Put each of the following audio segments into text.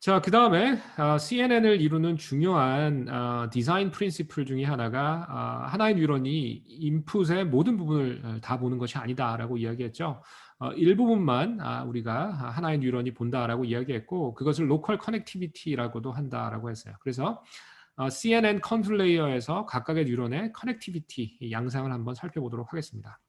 자, 그 다음에 CNN을 이루는 중요한 어, 디자인 프린시플 중에 하나가 어, 하나의 뉴런이 인풋의 모든 부분을 어, 다 보는 것이 아니다라고 이야기했죠. 어, 일부분만 아, 우리가 하나의 뉴런이 본다라고 이야기했고 그것을 로컬 커넥티비티라고도 한다라고 했어요. 그래서 어, CNN 컨트롤 레이어에서 각각의 뉴런의 커넥티비티 양상을 한번 살펴보도록 하겠습니다.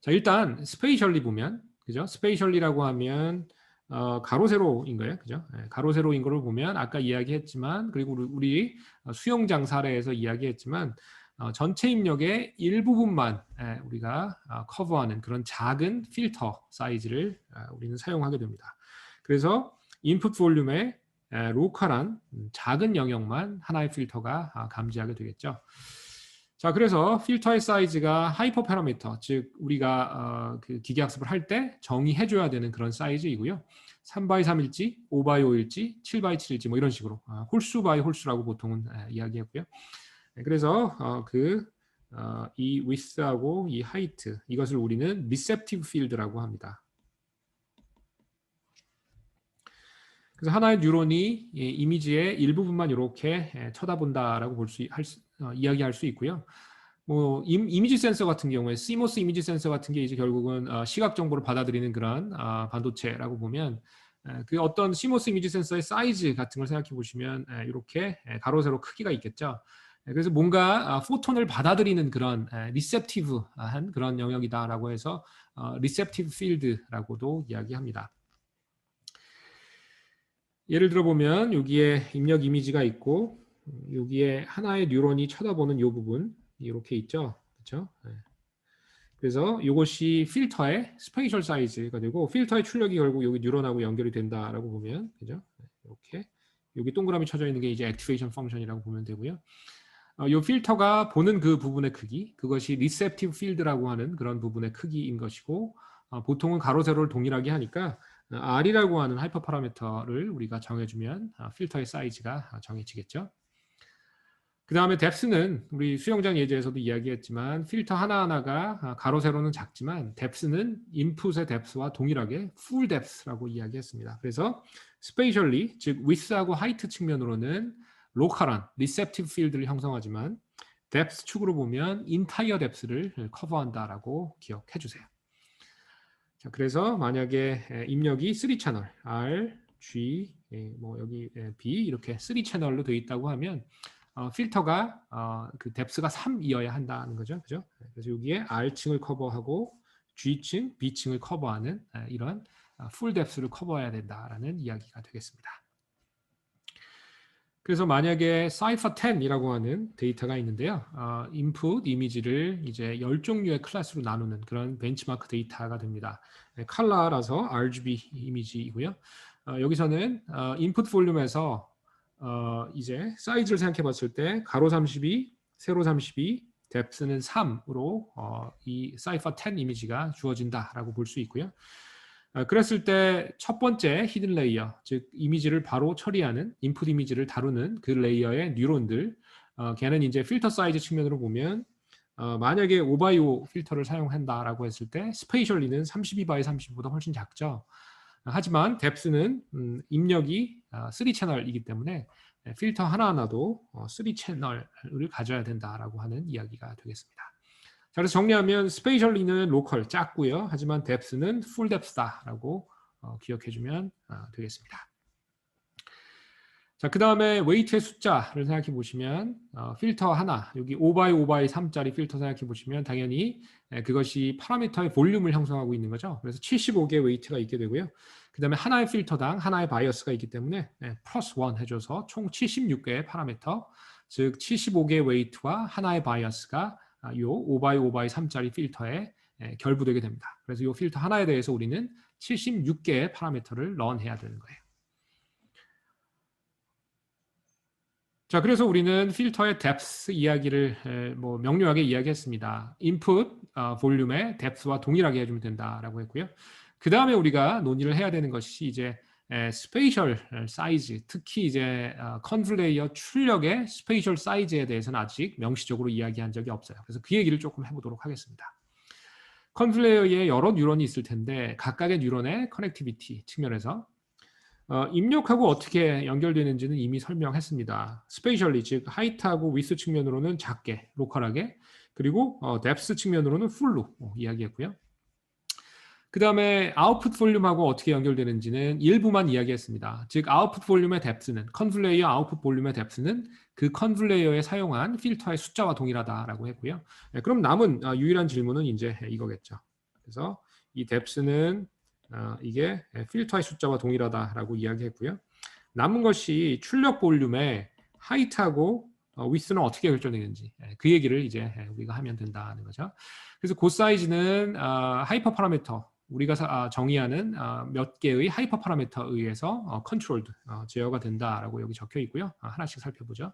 자, 일단 스페이셜리 보면 그죠? 스페이셜리라고 하면 어, 가로 세로인 거예요. 그죠? 네, 가로 세로인 거를 보면 아까 이야기했지만 그리고 우리 수영장 사례에서 이야기했지만 어, 전체 입력의 일부분만 예, 우리가 어, 커버하는 그런 작은 필터 사이즈를 어, 우리는 사용하게 됩니다. 그래서 인풋 볼륨의 예, 로컬한 작은 영역만 하나의 필터가 아, 감지하게 되겠죠. 자, 그래서 필터의 사이즈가 하이퍼 파라미터, 즉 우리가 어, 그 기계학습을 할 때 정의해줘야 되는 그런 사이즈이고요. 3바이 3일지, 5바이 5일지, 7바이 7일지 뭐 이런 식으로 아, 홀수 바이 홀수라고 보통은 아, 이야기하고요. 네, 그래서 어, 그이 어, width하고 이 height 이것을 우리는 receptive field라고 합니다. 그래서 하나의 뉴런이 이미지의 일부분만 이렇게 쳐다본다라고 볼수 어, 이야기할 수 있고요. 뭐 임, 이미지 센서 같은 경우에 CMOS 이미지 센서 같은 게 이제 결국은 어, 시각 정보를 받아들이는 그런 어, 반도체라고 보면 에, 그 어떤 CMOS 이미지 센서의 사이즈 같은 걸 생각해 보시면 에, 이렇게 에, 가로 세로 크기가 있겠죠. 그래서 뭔가 아, 포톤을 받아들이는 그런 리셉티브한 그런 영역이다라고 해서 리셉티브 필드라고도 이야기합니다. 예를 들어 보면 여기에 입력 이미지가 있고 여기에 하나의 뉴런이 쳐다보는 이 부분 이렇게 있죠. 그렇죠? 그래서 이것이 필터의 스페이셜 사이즈가 되고 필터의 출력이 결국 여기 뉴런하고 연결이 된다라고 보면 그죠? 이렇게 여기 동그라미 쳐져 있는 게 이제 액티베이션 펑션이라고 보면 되고요. 어, 이 필터가 보는 그 부분의 크기, 그것이 리셉티브 필드라고 하는 그런 부분의 크기인 것이고 어, 보통은 가로 세로를 동일하게 하니까 R이라고 하는 하이퍼 파라미터를 우리가 정해주면 아, 필터의 사이즈가 정해지겠죠. 그 다음에 뎁스는 우리 수영장 예제에서도 이야기했지만 필터 하나하나가 아, 가로 세로는 작지만 뎁스는 인풋의 뎁스와 동일하게 풀 뎁스라고 이야기했습니다. 그래서 스페이셜리 즉 width하고 height 측면으로는 로컬한 리셉티브 필드를 형성하지만 뎁스 축으로 보면 인타이어 뎁스를 커버한다라고 기억해 주세요. 자, 그래서 만약에 입력이 3 채널 R, G, 뭐 여기 B 이렇게 3 채널로 되어 있다고 하면 어, 필터가 어, 그 뎁스가 3이어야 한다는 거죠, 그죠? 그래서 여기에 R층을 커버하고 G층, B층을 커버하는 이런 풀 뎁스를 커버해야 된다라는 이야기가 되겠습니다. 그래서 만약에 사이퍼 10이라고 하는 데이터가 있는데요. 어, 인풋 이미지를 이제 10종류의 클래스로 나누는 그런 벤치마크 데이터가 됩니다. 네, 칼라라서 RGB 이미지이고요. 어, 여기서는 어, 인풋 볼륨에서 어, 이제 사이즈를 생각해 봤을 때 가로 32, 세로 32, 뎁스는 3으로 어, 이 사이퍼 10 이미지가 주어진다라고 볼 수 있고요. 아, 그랬을 때 첫 번째 히든 레이어, 즉 이미지를 바로 처리하는 인풋 이미지를 다루는 그 레이어의 뉴런들, 어, 걔는 이제 필터 사이즈 측면으로 보면 어, 만약에 5x5 필터를 사용한다라고 했을 때 스페이셜리는 32x32보다 훨씬 작죠. 하지만 뎁스는 음, 입력이 어, 3채널이기 때문에 필터 하나하나도 어, 3채널을 가져야 된다라고 하는 이야기가 되겠습니다. 자, 그래서 정리하면 스페이셜리는 로컬 작고요. 하지만 뎁스는 풀 뎁스다라고 어, 기억해주면 어, 되겠습니다. 자, 그 다음에 웨이트의 숫자를 생각해 보시면 어, 필터 하나, 여기 5x 5x 3짜리 필터 생각해 보시면 당연히 에, 그것이 파라미터의 볼륨을 형성하고 있는 거죠. 그래서 75개의 웨이트가 있게 되고요. 그 다음에 하나의 필터당 하나의 바이어스가 있기 때문에 에, 플러스 1 해줘서 총 76개의 파라미터, 즉 75개의 웨이트와 하나의 바이어스가 아, 요 5x5x 3짜리 필터에 결부되게 됩니다. 그래서 이 필터 하나에 대해서 우리는 76개의 파라미터를 런해야 되는 거예요. 자, 그래서 우리는 필터의 depth 이야기를 뭐 명료하게 이야기했습니다. input 어, 볼륨의 depth와 동일하게 해주면 된다라고 했고요. 그 다음에 우리가 논의를 해야 되는 것이 이제 스페이셜 사이즈, 특히 이제 컨플레이어 어, 출력의 스페이셜 사이즈에 대해서는 아직 명시적으로 이야기한 적이 없어요. 그래서 그 얘기를 조금 해보도록 하겠습니다. 컨플레이어에 여러 뉴런이 있을 텐데 각각의 뉴런의 커넥티비티 측면에서 어, 입력하고 어떻게 연결되는지는 이미 설명했습니다. 스페셜리 즉 하이트하고 위스 측면으로는 작게 로컬하게 그리고 어, 뎁스 측면으로는 풀로 어, 이야기했고요. 그 다음에 아웃풋 볼륨하고 어떻게 연결되는지는 일부만 이야기했습니다. 즉 아웃풋 볼륨의 뎁스는 컨플레이어 아웃풋 볼륨의 뎁스는 그 컨플레이어에 사용한 필터의 숫자와 동일하다라고 했고요. 네, 그럼 남은 어, 유일한 질문은 이제 이거겠죠. 그래서 이 뎁스는 어, 이게 필터의 숫자와 동일하다라고 이야기했고요. 남은 것이 출력 볼륨의 하이트하고 어, 위스는 어떻게 결정되는지 예, 그 얘기를 이제 예, 우리가 하면 된다는 거죠. 그래서 그 사이즈는 어, 하이퍼 파라미터 우리가 사- 아, 정의하는 아, 몇 개의 하이퍼 파라미터에 의해서 어, 컨트롤드 어, 제어가 된다라고 여기 적혀 있고요. 아, 하나씩 살펴보죠.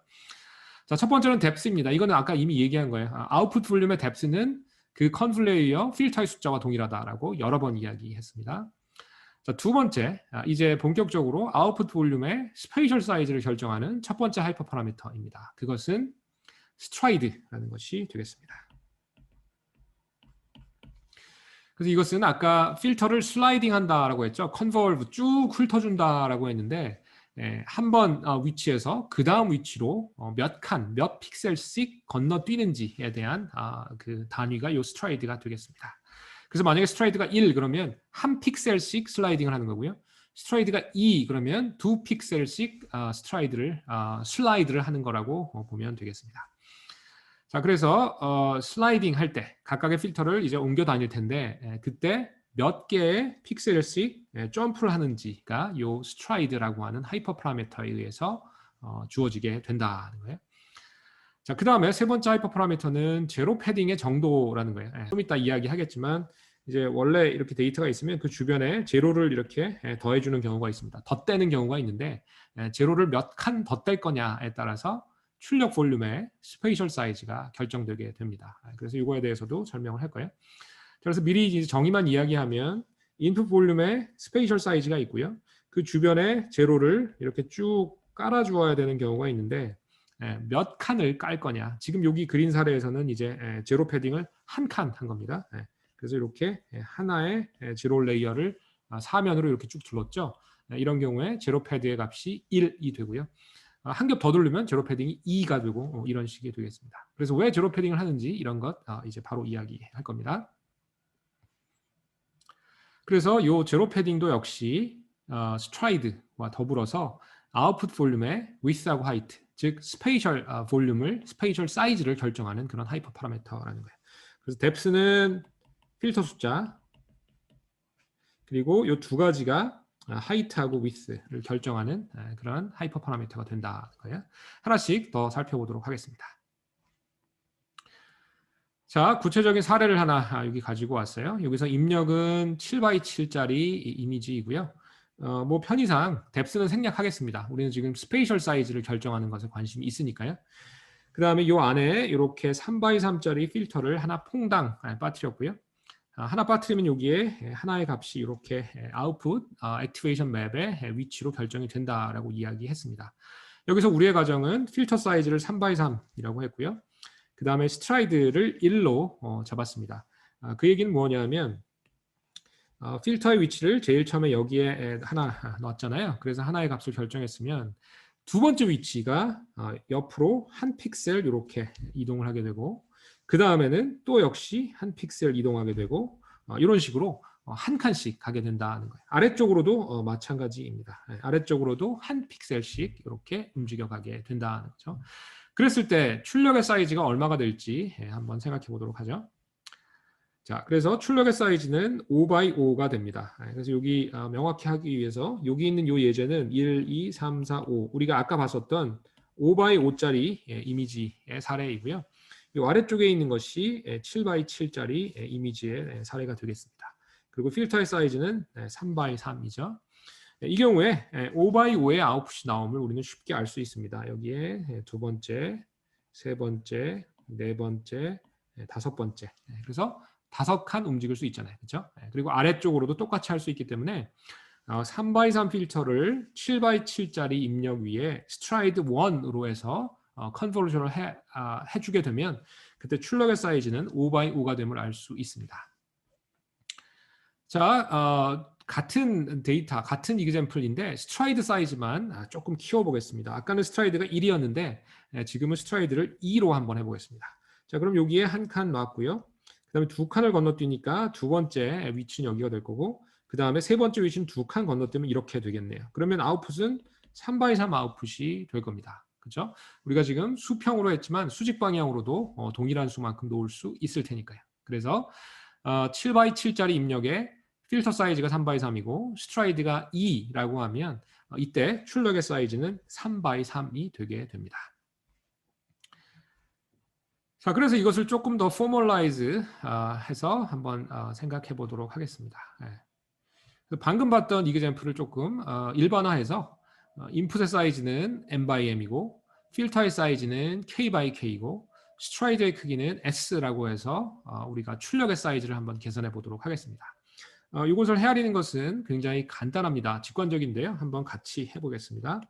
자, 첫 번째는 뎁스입니다. 이거는 아까 이미 얘기한 거예요. 아, 아웃풋 볼륨의 뎁스는 그 컨플레이어 필터의 숫자와 동일하다라고 여러 번 이야기했습니다. 자, 두 번째, 아, 이제 본격적으로 아웃풋 볼륨의 스페이셜 사이즈를 결정하는 첫 번째 하이퍼 파라미터입니다. 그것은 스트라이드라는 것이 되겠습니다. 그래서 이것은 아까 필터를 슬라이딩 한다라고 했죠. 컨볼브 쭉 훑어준다라고 했는데 예, 한번 어, 위치에서 그 다음 위치로 어, 몇 칸, 몇 픽셀씩 건너뛰는지에 대한 아, 그 단위가 요 스트라이드가 되겠습니다. 그래서 만약에 스트라이드가 1 그러면 한 픽셀씩 슬라이딩을 하는 거고요. 스트라이드가 2 그러면 두 픽셀씩 아, 스트라이드를 아, 슬라이드를 하는 거라고 어, 보면 되겠습니다. 자, 그래서 어, 슬라이딩 할 때 각각의 필터를 이제 옮겨 다닐 텐데 에, 그때 몇 개의 픽셀씩 에, 점프를 하는지가 요 스트라이드라고 하는 하이퍼 파라미터에 의해서 어, 주어지게 된다는 거예요. 자, 그 다음에 세 번째 하이퍼 파라미터는 제로 패딩의 정도라는 거예요. 예, 좀 이따 이야기하겠지만 이제 원래 이렇게 데이터가 있으면 그 주변에 제로를 이렇게 예, 더해주는 경우가 있습니다. 덧대는 경우가 있는데 예, 제로를 몇 칸 덧댈 거냐에 따라서 출력 볼륨의 스페이셜 사이즈가 결정되게 됩니다. 예, 그래서 이거에 대해서도 설명을 할 거예요. 그래서 미리 정의만 이야기하면 인풋 볼륨의 스페이셜 사이즈가 있고요. 그 주변에 제로를 이렇게 쭉 깔아 주어야 되는 경우가 있는데 예, 몇 칸을 깔 거냐. 지금 여기 그린 사례에서는 이제 예, 제로 패딩을 한 칸 한 겁니다. 예, 그래서 이렇게 예, 하나의 예, 제로 레이어를 아, 사면으로 이렇게 쭉 둘렀죠. 예, 이런 경우에 제로 패드의 값이 1이 되고요. 아, 한겹더 두르면 제로 패딩이 2가 되고 어, 이런 식이 되겠습니다. 그래서 왜 제로 패딩을 하는지 이런 것 아, 이제 바로 이야기할 겁니다. 그래서 요 제로 패딩도 역시 어, 스트라이드와 더불어서 아웃풋 볼륨의 width하고 height, 즉 스페이셜 어, 볼륨을 스페이셜 사이즈를 결정하는 그런 하이퍼 파라미터라는 거예요. 그래서 뎁스는 필터 숫자 그리고 요두 가지가 하이트하고 위스를 결정하는 아, 그런 하이퍼 파라미터가 된다는 거예요. 하나씩 더 살펴보도록 하겠습니다. 자, 구체적인 사례를 하나 아, 여기 가지고 왔어요. 여기서 입력은 7x7짜리 이미지이고요. 어, 뭐 편의상 뎁스는 생략하겠습니다. 우리는 지금 스페이셜 사이즈를 결정하는 것에 관심이 있으니까요. 그 다음에 이 안에 이렇게 3x3짜리 필터를 하나 퐁당 아, 빠뜨렸고요. 아, 하나 빠뜨리면 여기에 하나의 값이 이렇게 아웃풋 액티베이션 맵의 위치로 결정이 된다라고 이야기했습니다. 여기서 우리의 가정은 필터 사이즈를 3x3이라고 했고요. 그 다음에 스트라이드를 1로 어, 잡았습니다. 아, 그 얘기는 뭐냐면 어, 필터의 위치를 제일 처음에 여기에 하나 넣었잖아요. 그래서 하나의 값을 결정했으면 두 번째 위치가 어, 옆으로 한 픽셀 이렇게 이동을 하게 되고 그 다음에는 또 역시 한 픽셀 이동하게 되고 어, 이런 식으로 어, 한 칸씩 가게 된다는 거예요. 아래쪽으로도 어, 마찬가지입니다. 네, 아래쪽으로도 한 픽셀씩 이렇게 움직여가게 된다는 거죠. 그랬을 때 출력의 사이즈가 얼마가 될지 예, 한번 생각해 보도록 하죠. 자, 그래서 출력의 사이즈는 5x5가 됩니다. 예, 그래서 여기 어, 명확히 하기 위해서 여기 있는 이 예제는 1, 2, 3, 4, 5 우리가 아까 봤었던 5x5짜리 예, 이미지의 사례이고요. 이 아래쪽에 있는 것이 7x7짜리 이미지의 사례가 되겠습니다. 그리고 필터의 사이즈는 3x3이죠. 이 경우에 5x5의 아웃풋이 나옴을 우리는 쉽게 알 수 있습니다. 여기에 두 번째, 세 번째, 네 번째, 다섯 번째. 그래서 다섯 칸 움직일 수 있잖아요. 그렇죠? 그리고 아래쪽으로도 똑같이 할 수 있기 때문에 3x3 필터를 7x7짜리 입력 위에 스트라이드 1으로 해서 어, 컨버전을 해, 아, 해주게 되면 그때 출력의 사이즈는 5x5가 됨을 알 수 있습니다. 자, 어, 같은 데이터, 같은 이그젠플인데 스트라이드 사이즈만 아, 조금 키워보겠습니다. 아까는 스트라이드가 1이었는데 지금은 스트라이드를 2로 한번 해보겠습니다. 자, 그럼 여기에 한 칸 놨고요. 그 다음에 두 칸을 건너뛰니까 두 번째 위치는 여기가 될 거고 그 다음에 세 번째 위치는 두 칸 건너뛰면 이렇게 되겠네요. 그러면 아웃풋은 3x3 아웃풋이 될 겁니다. 그렇죠? 우리가 지금 수평으로 했지만 수직 방향으로도 어, 동일한 수만큼 놓을 수 있을 테니까요. 그래서 어, 7x7짜리 입력에 필터 사이즈가 3x3이고 스트라이드가 2라고 하면 어, 이때 출력의 사이즈는 3x3이 되게 됩니다. 자, 그래서 이것을 조금 더 포멀라이즈 어, 해서 한번 어, 생각해 보도록 하겠습니다. 예. 방금 봤던 이그젠플을 조금 어, 일반화해서 어, 인풋의 사이즈는 m by m이고 필터의 사이즈는 k by k이고 스트라이드의 크기는 s라고 해서 어, 우리가 출력의 사이즈를 한번 계산해 보도록 하겠습니다. 어, 이것을 헤아리는 것은 굉장히 간단합니다. 직관적인데요. 한번 같이 해보겠습니다.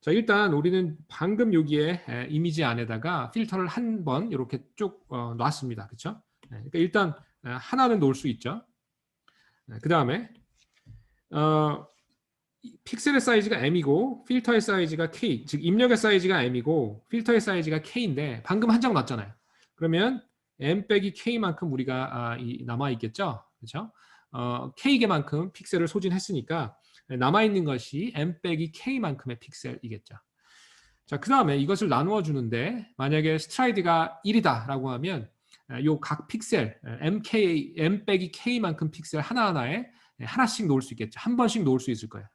자, 일단 우리는 방금 여기에 에, 이미지 안에다가 필터를 한 번 이렇게 쭉 어, 놨습니다. 그렇죠? 네, 그러니까 일단 에, 하나는 놓을 수 있죠. 네, 그 다음에 어, 픽셀의 사이즈가 m이고 필터의 사이즈가 k, 즉 입력의 사이즈가 m이고 필터의 사이즈가 k인데 방금 한장 놨잖아요. 그러면 m 빼기 k만큼 우리가 아, 남아 있겠죠. 그렇죠? 어, k개만큼 픽셀을 소진했으니까 남아 있는 것이 m 빼기 k만큼의 픽셀이겠죠. 자, 그 다음에 이것을 나누어 주는데 만약에 스트라이드가 1이다라고 하면 요 각 픽셀 mk m 빼기 k만큼 픽셀 하나하나에 하나씩 놓을 수 있겠죠. 한 번씩 놓을 수 있을 거예요.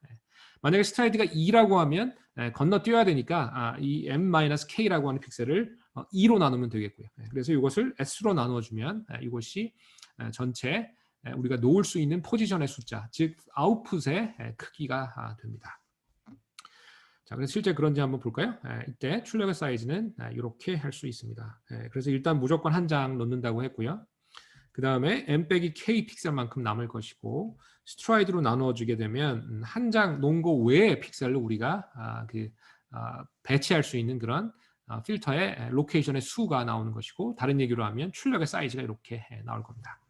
만약에 스트라이드가 2라고 하면 건너뛰어야 되니까 아, 이 m-k라고 하는 픽셀을 2로 어, 나누면 되겠고요. 그래서 이것을 s로 나누어주면 이것이 전체 우리가 놓을 수 있는 포지션의 숫자, 즉 아웃풋의 크기가 아, 됩니다. 자, 그래서 실제 그런지 한번 볼까요? 이때 출력의 사이즈는 이렇게 할 수 있습니다. 그래서 일단 무조건 한 장 넣는다고 했고요. 그 다음에 m 빼기 k 픽셀만큼 남을 것이고 스트라이드로 나누어 주게 되면 음, 한장 놓은 거 외의 픽셀을 우리가 아, 그 아, 배치할 수 있는 그런 필터의 로케이션의 수가 나오는 것이고 다른 얘기로 하면 출력의 사이즈가 이렇게 나올 겁니다.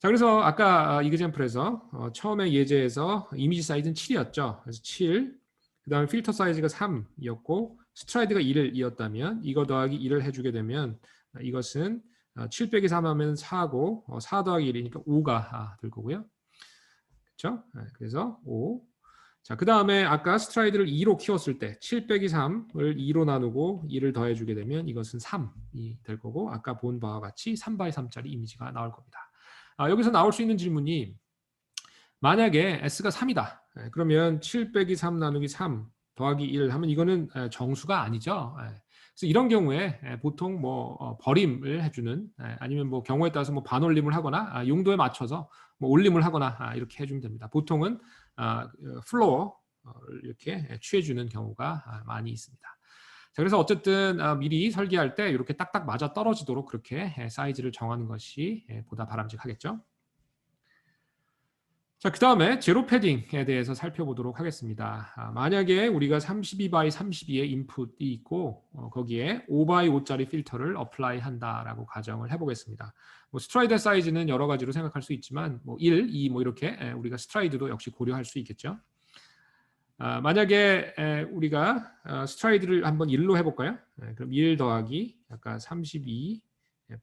자, 그래서 아까 이그젠플에서 어, 처음에 예제에서 이미지 사이즈는 7이었죠. 그래서 7, 그 다음에 필터 사이즈가 3이었고 스트라이드가 1을 이었다면 이거 더하기 1을 해주게 되면 이것은 7 빼기 3 하면 4고 4 어, 더하기 1이니까 5가 될 거고요. 그렇죠? 그래서 5. 자, 그 다음에 아까 스트라이드를 2로 키웠을 때 7 빼기 3을 2로 나누고 2를 더해주게 되면 이것은 3이 될 거고 아까 본 바와 같이 3바이 3짜리 이미지가 나올 겁니다. 아, 여기서 나올 수 있는 질문이 만약에 s가 3이다. 예, 그러면 7 빼기 3 나누기 3 더하기 1 하면 이거는 예, 정수가 아니죠. 예. 그래서 이런 경우에 보통 뭐 어, 버림을 해주는 아니면 뭐 경우에 따라서 뭐 반올림을 하거나 아, 용도에 맞춰서 뭐 올림을 하거나 아, 이렇게 해주면 됩니다. 보통은 아, 그 플로어를 이렇게 취해주는 경우가 많이 있습니다. 자, 그래서 어쨌든 아, 미리 설계할 때 이렇게 딱딱 맞아 떨어지도록 그렇게 사이즈를 정하는 것이 보다 바람직하겠죠. 자, 그 다음에 제로 패딩에 대해서 살펴보도록 하겠습니다. 아, 만약에 우리가 32by 32의 인풋이 있고 어, 거기에 5by 5짜리 필터를 어플라이 한다라고 가정을 해보겠습니다. 뭐 스트라이드 사이즈는 여러 가지로 생각할 수 있지만 뭐 1, 2 뭐 이렇게 우리가 스트라이드도 역시 고려할 수 있겠죠. 아, 만약에 에, 우리가 어, 스트라이드를 한번 1로 해볼까요? 에, 그럼 1 더하기 아까 32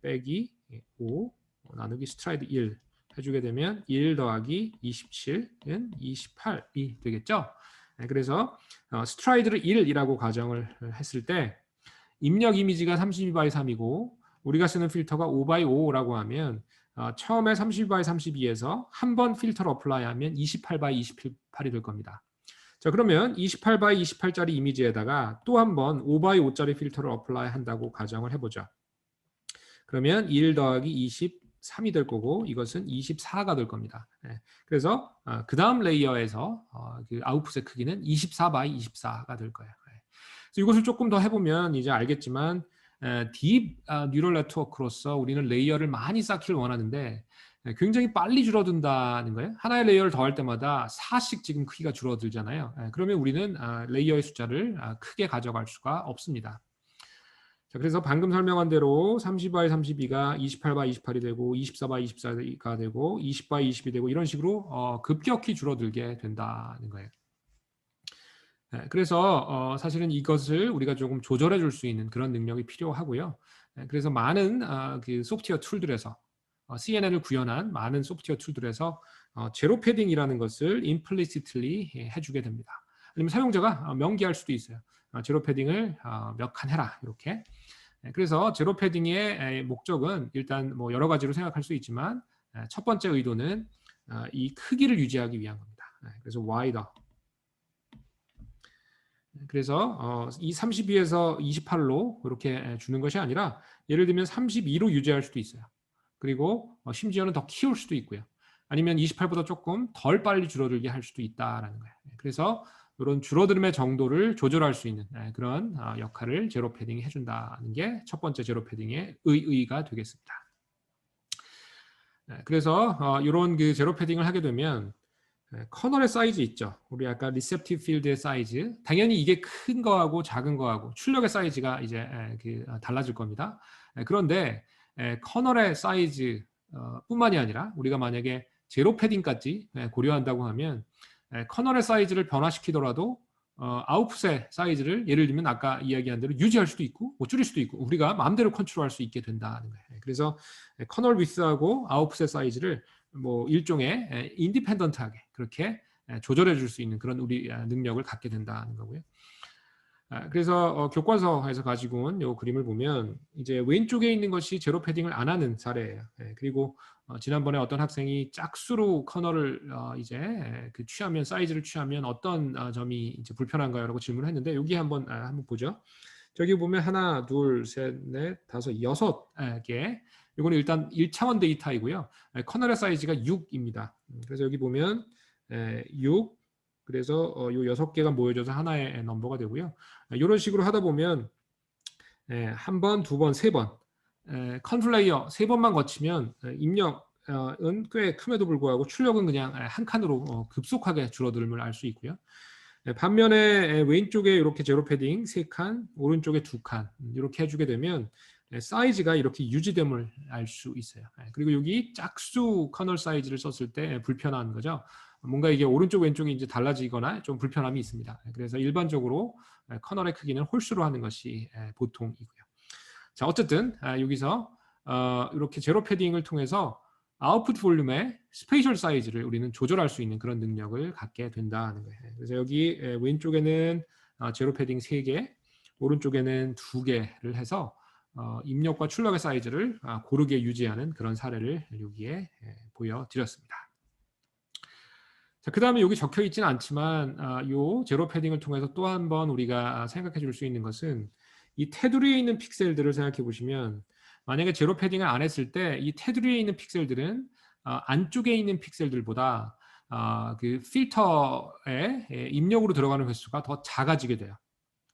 빼기 5 나누기 스트라이드 1 해주게 되면 1 더하기 27은 28이 되겠죠? 네, 그래서 어, 스트라이드를 1이라고 가정을 했을 때 입력 이미지가 32by 3이고 우리가 쓰는 필터가 5by 5라고 하면 어, 처음에 32by 32에서 한 번 필터를 어플라이하면 28by 28이 될 겁니다. 자 그러면 28by 28짜리 이미지에다가 또 한 번 5by 5짜리 필터를 어플라이 한다고 가정을 해보죠. 그러면 1 더하기 23이 될 거고 이것은 24가 될 겁니다. 네. 그래서 어, 그 다음 레이어에서 어, 그 아웃풋의 크기는 24by 24가 될 거예요. 네. 그래서 이것을 조금 더 해보면 이제 알겠지만 딥 뉴럴 네트워크로서 우리는 레이어를 많이 쌓기를 원하는데 네, 굉장히 빨리 줄어든다는 거예요. 하나의 레이어를 더할 때마다 4씩 지금 크기가 줄어들잖아요. 네, 그러면 우리는 아, 레이어의 숫자를 아, 크게 가져갈 수가 없습니다. 자, 그래서 방금 설명한 대로 30by 32가 28by 28이 되고 24by 24가 되고 20by 20이 되고 이런 식으로 어, 급격히 줄어들게 된다는 거예요. 네, 그래서 어, 사실은 이것을 우리가 조금 조절해 줄 수 있는 그런 능력이 필요하고요. 네, 그래서 많은 어, 그 소프트웨어 툴들에서 어, CNN을 구현한 많은 소프트웨어 툴들에서 어, 제로 패딩이라는 것을 implicitly 해주게 됩니다. 아니면 사용자가 어, 명기할 수도 있어요. 어, 제로 패딩을 어, 몇칸 해라 이렇게. 네, 그래서 제로 패딩의 목적은 일단 뭐 여러 가지로 생각할 수 있지만 첫 번째 의도는 이 크기를 유지하기 위한 겁니다. 네, 그래서 wider. 그래서 이 32에서 28로 이렇게 주는 것이 아니라 예를 들면 32로 유지할 수도 있어요. 그리고 심지어는 더 키울 수도 있고요. 아니면 28보다 조금 덜 빨리 줄어들게 할 수도 있다라는 거예요. 네, 그래서 이런 줄어들음의 정도를 조절할 수 있는 네, 그런 아, 역할을 제로 패딩이 해준다는 게 첫 번째 제로 패딩의 의의가 되겠습니다. 네, 그래서 이런 어, 그 제로 패딩을 하게 되면 네, 커널의 사이즈 있죠. 우리 아까 리셉티브 필드의 사이즈. 당연히 이게 큰 거하고 작은 거하고 출력의 사이즈가 이제 그 아, 달라질 겁니다. 그런데 커널의 사이즈 어, 뿐만이 아니라 우리가 만약에 제로 패딩까지 고려한다고 하면 예, 커널의 사이즈를 변화시키더라도 어, 아웃풋의 사이즈를 예를 들면 아까 이야기한 대로 유지할 수도 있고 뭐 줄일 수도 있고 우리가 마음대로 컨트롤할 수 있게 된다는 거예요. 예, 그래서 커널 위스하고 아웃풋의 사이즈를 뭐 일종의 인디펜던트하게 그렇게 예, 조절해 줄 수 있는 그런 우리 아, 능력을 갖게 된다는 거고요. 아, 그래서 어, 교과서에서 가지고 온 이 그림을 보면 이제 왼쪽에 있는 것이 제로 패딩을 안 하는 사례예요. 예, 그리고 어, 지난번에 어떤 학생이 짝수로 커널을 어, 이제 그 취하면 사이즈를 취하면 어떤 어, 점이 이제 불편한가요라고 질문을 했는데 여기 한번 아, 한번 보죠. 저기 보면 하나, 둘, 셋, 넷, 다섯, 여섯 개. 이거는 일단 1차원 데이터이고요. 예, 커널의 사이즈가 6입니다. 음, 그래서 여기 보면 6, 예, 그래서 어, 요 여섯 개가 모여져서 하나의 넘버가 되고요. 이런 아, 식으로 하다 보면 예, 한 번, 두 번, 세 번, 컨플레이어 세 번만 거치면 입력은 꽤 큼에도 불구하고 출력은 그냥 한 칸으로 어, 급속하게 줄어들음을 알 수 있고요. 반면에 왼쪽에 이렇게 제로 패딩 세 칸, 오른쪽에 두칸 이렇게 해주게 되면 사이즈가 이렇게 유지됨을 알 수 있어요. 그리고 여기 짝수 커널 사이즈를 썼을 때 불편한 거죠. 뭔가 이게 오른쪽 왼쪽이 이제 달라지거나 좀 불편함이 있습니다. 그래서 일반적으로 커널의 크기는 홀수로 하는 것이 보통이고요. 자 어쨌든 아, 여기서 어, 이렇게 제로 패딩을 통해서 아웃풋 볼륨의 스페이셜 사이즈를 우리는 조절할 수 있는 그런 능력을 갖게 된다는 거예요. 그래서 여기 왼쪽에는 어, 제로 패딩 3개, 오른쪽에는 2개를 해서 어, 입력과 출력의 사이즈를 아, 고르게 유지하는 그런 사례를 여기에 보여드렸습니다. 자, 그 다음에 여기 적혀 있지는 않지만 아, 요 제로 패딩을 통해서 또 한 번 우리가 생각해 줄 수 있는 것은 이 테두리에 있는 픽셀들을 생각해 보시면 만약에 제로 패딩을 안 했을 때 이 테두리에 있는 픽셀들은 아, 안쪽에 있는 픽셀들보다 아, 그 필터에 입력으로 들어가는 횟수가 더 작아지게 돼요.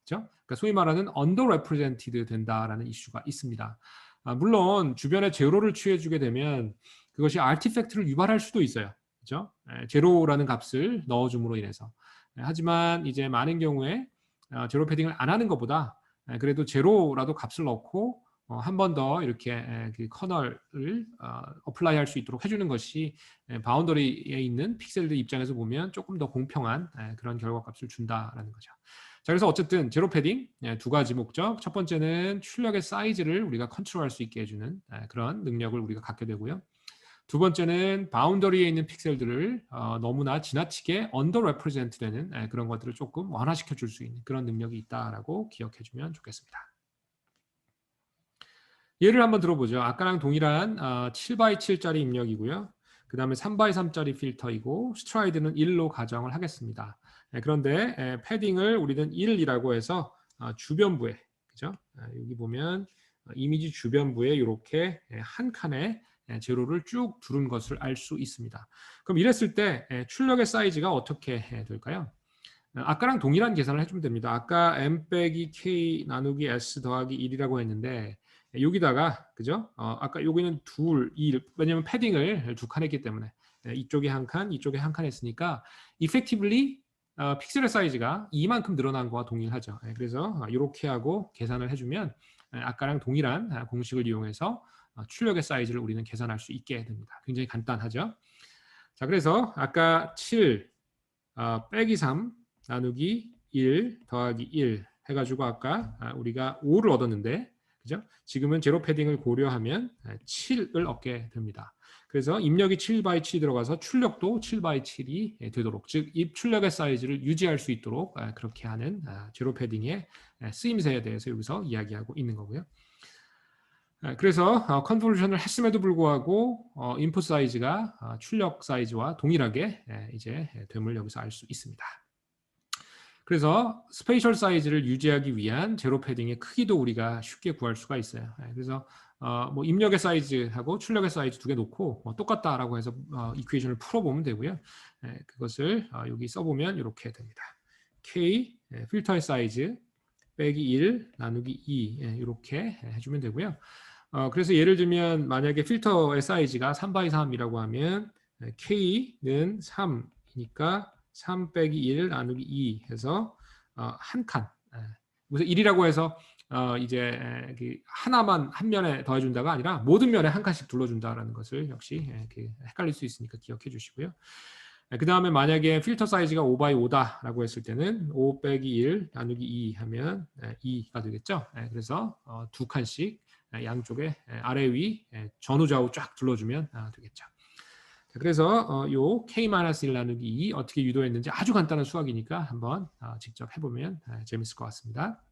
그렇죠? 그러니까 소위 말하는 언더 레프레젠티드 된다라는 이슈가 있습니다. 아, 물론 주변에 제로를 취해주게 되면 그것이 아티팩트를 유발할 수도 있어요. 그죠? 예, 제로라는 값을 넣어줌으로 인해서. 예, 하지만 이제 많은 경우에 어, 제로 패딩을 안 하는 것보다 예, 그래도 제로라도 값을 넣고 어, 한번 더 이렇게 그 커널을 어플라이 할 수 있도록 해주는 것이 바운더리에 있는 픽셀들 입장에서 보면 조금 더 공평한 그런 결과값을 준다라는 거죠. 자, 그래서 어쨌든 제로 패딩 두 가지 목적. 첫 번째는 출력의 사이즈를 우리가 컨트롤할 수 있게 해주는 그런 능력을 우리가 갖게 되고요. 두 번째는 바운더리에 있는 픽셀들을 어, 너무나 지나치게 언더 레프레젠트 되는 에, 그런 것들을 조금 완화시켜 줄 수 있는 그런 능력이 있다라고 기억해 주면 좋겠습니다. 예를 한번 들어보죠. 아까랑 동일한 어, 7x7짜리 입력이고요. 그 다음에 3x3짜리 필터이고 스트라이드는 1로 가정을 하겠습니다. 에, 그런데 에, 패딩을 우리는 1이라고 해서 어, 주변부에 그죠? 아, 여기 보면 어, 이미지 주변부에 이렇게 한 칸에 예, 제로를 쭉 두른 것을 알 수 있습니다. 그럼 이랬을 때 예, 출력의 사이즈가 어떻게 될까요? 어, 아까랑 동일한 계산을 해주면 됩니다. 아까 m 빼기 k 나누기 s 더하기 1이라고 했는데 예, 여기다가 그죠? 어, 아까 여기는 둘, 2 왜냐면 패딩을 두 칸 했기 때문에 이쪽에 한 칸, 이쪽에 한 칸 했으니까 effectively 어, 픽셀의 사이즈가 이만큼 늘어난 거와 동일하죠. 그래서 이렇게 하고 계산을 해주면 예, 아까랑 동일한 아, 공식을 이용해서 어, 출력의 사이즈를 우리는 계산할 수 있게 됩니다. 굉장히 간단하죠. 자, 그래서 아까 7 어, 빼기 3 나누기 1 더하기 1 해가지고 아까 아, 우리가 5를 얻었는데 그죠? 지금은 제로 패딩을 고려하면 7을 얻게 됩니다. 그래서 입력이 7 7이 들어가서 출력도 7 7이 되도록 즉 입 출력의 사이즈를 유지할 수 있도록 아, 그렇게 하는 아, 제로 패딩의 쓰임새에 대해서 여기서 이야기하고 있는 거고요. 아, 그래서 컨볼루션을 했음에도 불구하고 어, 인풋 사이즈가 출력 사이즈와 동일하게 이제 됨을 여기서 알 수 있습니다. 그래서 스페이셜 사이즈를 유지하기 위한 제로 패딩의 크기도 우리가 쉽게 구할 수가 있어요. 그래서 어, 뭐 입력의 사이즈하고 출력의 사이즈 두 개 놓고 뭐 똑같다라고 해서 어, 이퀘이션을 풀어보면 되고요. 예, 그것을 어, 여기 써보면 이렇게 됩니다. k 예, 필터의 사이즈 빼기 1 나누기 2 예, 이렇게 해주면 되고요. 어, 그래서 예를 들면 만약에 필터의 사이즈가 3 by 3이라고 하면 예, k는 3이니까 3 빼기 1 나누기 2 해서 어, 한 칸. 예, 무슨 1이라고 해서 어, 이제 그 하나만 한 면에 더해준다가 아니라 모든 면에 한 칸씩 둘러준다라는 것을 역시 그 헷갈릴 수 있으니까 기억해 주시고요. 그 다음에 만약에 필터 사이즈가 5 by 5다라고 했을 때는 5 빼기 1 나누기 2 하면 2가 되겠죠. 그래서 어, 두 칸씩 양쪽에 아래 위 전후 좌우 쫙 둘러주면 아, 되겠죠. 그래서 어, 요 k-1 나누기 2 어떻게 유도했는지 아주 간단한 수학이니까 한번 어, 직접 해보면 재밌을 것 같습니다.